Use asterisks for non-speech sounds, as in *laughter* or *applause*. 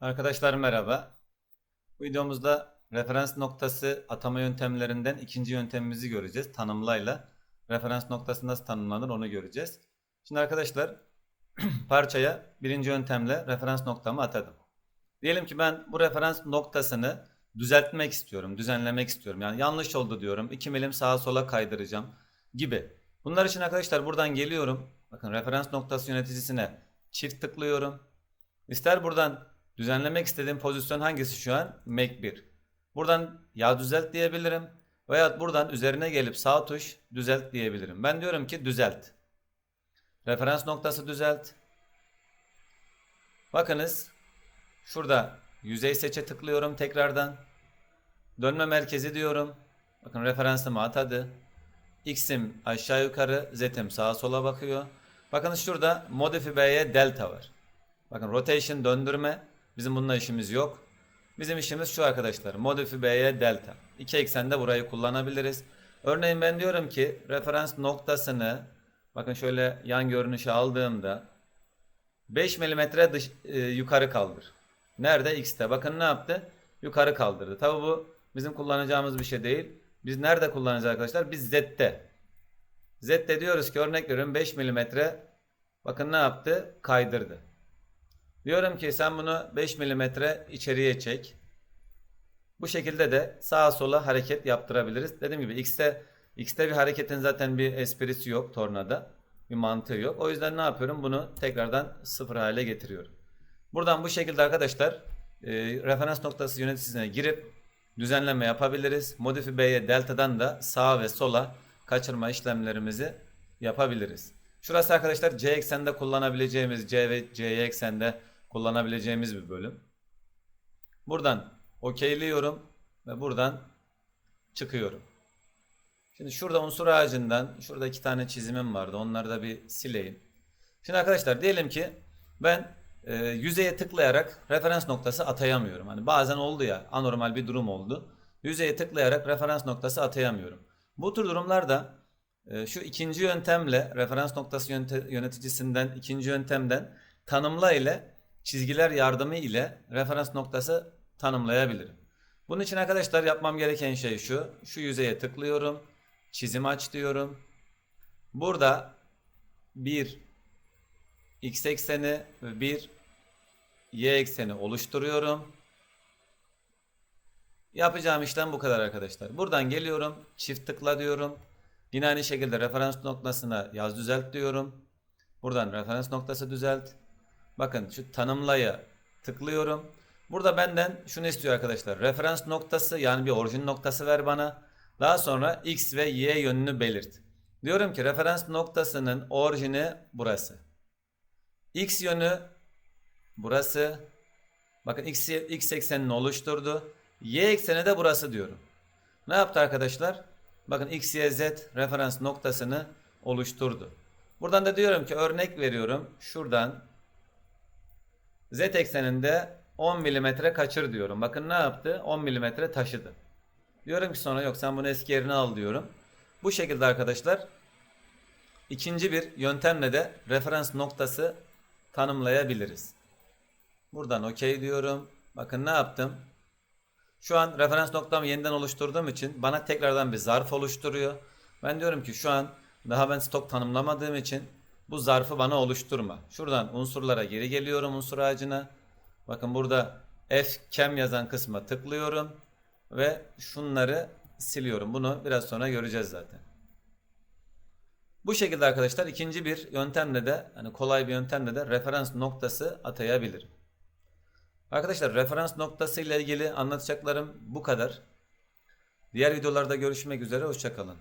Arkadaşlar merhaba. Bu videomuzda referans noktası atama yöntemlerinden ikinci yöntemimizi göreceğiz. Tanımlayla. Referans noktası nasıl tanımlanır onu göreceğiz. Şimdi arkadaşlar *clears throat* parçaya birinci yöntemle referans noktamı atadım. Diyelim ki ben bu referans noktasını düzeltmek istiyorum, düzenlemek istiyorum. Yani yanlış oldu diyorum. 2 milim sağa sola kaydıracağım gibi. Bunlar için arkadaşlar buradan geliyorum. Bakın referans noktası yöneticisine çift tıklıyorum. İster buradan düzenlemek istediğim pozisyon hangisi şu an? Make 1. Buradan ya düzelt diyebilirim. Veya buradan üzerine gelip sağ tuş düzelt diyebilirim. Ben diyorum ki düzelt. Referans noktası düzelt. Bakınız şurada yüzey seçe tıklıyorum tekrardan. Dönme merkezi diyorum. Bakın referansımı atadı. X'im aşağı yukarı, Z'im sağa sola bakıyor. Bakın şurada Modify B'ye delta var. Bakın rotation döndürme. Bizim bununla işimiz yok. Bizim işimiz şu arkadaşlar. Modify B'ye delta. İki eksende burayı kullanabiliriz. Örneğin ben diyorum ki referans noktasını bakın şöyle yan görünüşe aldığımda 5 mm dış, e, yukarı kaldır. Nerede? X'te. Bakın ne yaptı? Yukarı kaldırdı. Tabi bu bizim kullanacağımız bir şey değil. Biz nerede kullanacağız arkadaşlar? Biz Z'te. Z'te diyoruz ki örnek veriyorum 5 mm bakın ne yaptı? Kaydırdı. Diyorum ki sen bunu 5 mm içeriye çek. Bu şekilde de sağa sola hareket yaptırabiliriz. Dediğim gibi X'te X'te bir hareketin zaten bir esprisi yok tornada. Bir mantığı yok. O yüzden ne yapıyorum? Bunu tekrardan sıfır hale getiriyorum. Buradan bu şekilde arkadaşlar e, referans noktası yöneticisine girip düzenleme yapabiliriz. Modify B'ye delta'dan da sağa ve sola kaçırma işlemlerimizi yapabiliriz. Şurası arkadaşlar C eksende kullanabileceğimiz C ve C'ye eksende kullanabileceğimiz bir bölüm. Buradan okeyliyorum ve buradan çıkıyorum. Şimdi şurada unsur ağacından şurada iki tane çizimim vardı. Onları da bir sileyim. Şimdi arkadaşlar diyelim ki ben e, yüzeye tıklayarak referans noktası atayamıyorum. Hani bazen oldu ya anormal bir durum oldu. Yüzeye tıklayarak referans noktası atayamıyorum. Bu tür durumlarda e, şu ikinci yöntemle referans noktası yöneticisinden ikinci yöntemden tanımla ile çizgiler yardımı ile referans noktası tanımlayabilirim. Bunun için arkadaşlar yapmam gereken şey şu. Şu yüzeye tıklıyorum. Çizim aç diyorum. Burada bir x ekseni ve bir y ekseni oluşturuyorum. Yapacağım işlem bu kadar arkadaşlar. Buradan geliyorum. Çift tıkla diyorum. Yine aynı şekilde referans noktasına yaz düzelt diyorum. Buradan referans noktası düzelt. Bakın şu tanımlaya tıklıyorum. Burada benden şunu istiyor arkadaşlar. Referans noktası yani bir orijin noktası ver bana. Daha sonra x ve y yönünü belirt. Diyorum ki referans noktasının orijini burası. X yönü burası. Bakın x, x eksenini oluşturdu. Y ekseni de burası diyorum. Ne yaptı arkadaşlar? Bakın x, y, z referans noktasını oluşturdu. Buradan da diyorum ki örnek veriyorum. Şuradan z ekseninde 10 mm kaçır diyorum. Bakın ne yaptı? 10 mm taşıdı. Diyorum ki sonra yok sen bunu eski yerine al diyorum. Bu şekilde arkadaşlar ikinci bir yöntemle de referans noktası tanımlayabiliriz. Buradan okey diyorum. Bakın ne yaptım? Şu an referans noktamı yeniden oluşturduğum için bana tekrardan bir zarf oluşturuyor. Ben diyorum ki şu an daha ben stok tanımlamadığım için bu zarfı bana oluşturma. Şuradan unsurlara geri geliyorum unsur ağacına. Bakın burada F kem yazan kısma tıklıyorum ve şunları siliyorum. Bunu biraz sonra göreceğiz zaten. Bu şekilde arkadaşlar ikinci bir yöntemle de hani kolay bir yöntemle de referans noktası atayabilirim. Arkadaşlar referans noktası ile ilgili anlatacaklarım bu kadar. Diğer videolarda görüşmek üzere hoşçakalın.